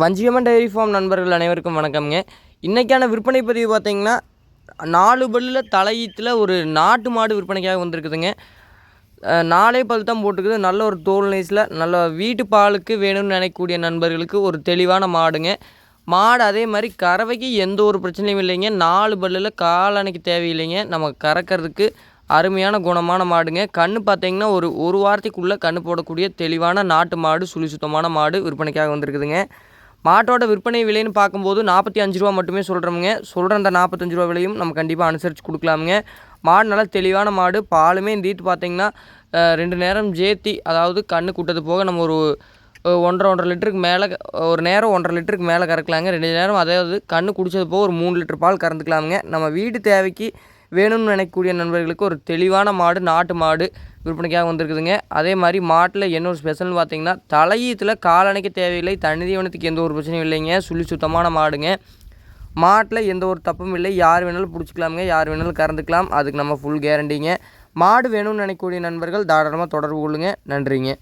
Vanjiamman dairy farm நண்பர்கள் அனைவருக்கும் வணக்கம்ங்க. இன்றைக்கான விற்பனை பதிவு பார்த்திங்கன்னா நாலு பல்லில் தலையீத்தில் ஒரு நாட்டு மாடு விற்பனைக்காக வந்திருக்குதுங்க. நாலே பல் தான் போட்டுக்குது நல்ல ஒரு தோல் நைஸில் நல்ல வீட்டு பாலுக்கு வேணும்னு நினைக்கக்கூடிய நண்பர்களுக்கு ஒரு தெளிவான மாடுங்க. மாடு அதே மாதிரி கறவைக்கு எந்த ஒரு பிரச்சனையும் இல்லைங்க. நாலு பல்லில் காலணைக்கு தேவையில்லைங்க. நம்ம கறக்கிறதுக்கு அருமையான குணமான மாடுங்க. கண்ணு பார்த்தீங்கன்னா ஒரு ஒரு வாரத்துக்குள்ளே கண்ணு போடக்கூடிய தெளிவான நாட்டு மாடு சுழி சுத்தமான மாடு விற்பனைக்காக வந்திருக்குதுங்க. மாட்டோட விற்பனை விலைன்னு பார்க்கும்போது நாற்பத்தி அஞ்சு ரூபா மட்டுமே சொல்கிறோமுங்க சொல்கிற அந்த நாற்பத்தஞ்சு ரூபா விலையும் நம்ம கண்டிப்பாக அனுசரித்து கொடுக்கலாமுங்க. மாடு நல்லா தெளிவான மாடு. பாலுமே இந்த பார்த்திங்கன்னா பார்த்தீங்கன்னா ரெண்டு நேரம் ஜேத்தி அதாவது கண்ணு கூட்டது போக நம்ம ஒரு ஒன்றரை ஒன்றரை லிட்டருக்கு மேலே ஒரு நேரம் ஒன்றரை லிட்டருக்கு மேலே கறக்கலாங்க. ரெண்டு நேரம் அதாவது கண்ணு குடிச்சது போக ஒரு மூணு லிட்டர் பால் கறந்துக்கலாமுங்க. நம்ம வீட்டு தேவைக்கு வேணும்னு நினைக்கக்கூடிய நண்பர்களுக்கு ஒரு தெளிவான மாடு நாட்டு மாடு விற்பனைக்காக வந்திருக்குதுங்க. அதே மாதிரி மாட்டில் என்ன ஒரு ஸ்பெஷல்னு பார்த்தீங்கன்னா தலையீத்தில் காலணைக்கு தேவையில்லை தனி தீவனத்துக்கு எந்த ஒரு பிரச்சனையும் இல்லைங்க. சுழி சுத்தமான மாடுங்க. மாட்டில் எந்த ஒரு தப்பும் இல்லை. யார் வேணாலும் பிடிச்சிக்கலாமுங்க. யார் வேணாலும் கறந்துக்கலாம். அதுக்கு நம்ம ஃபுல் கேரண்டிங்க மாடு வேணும்னு நினைக்கக்கூடிய நண்பர்கள் தாராளமாக தொடர்பு கொள்ளுங்க. நன்றிங்க.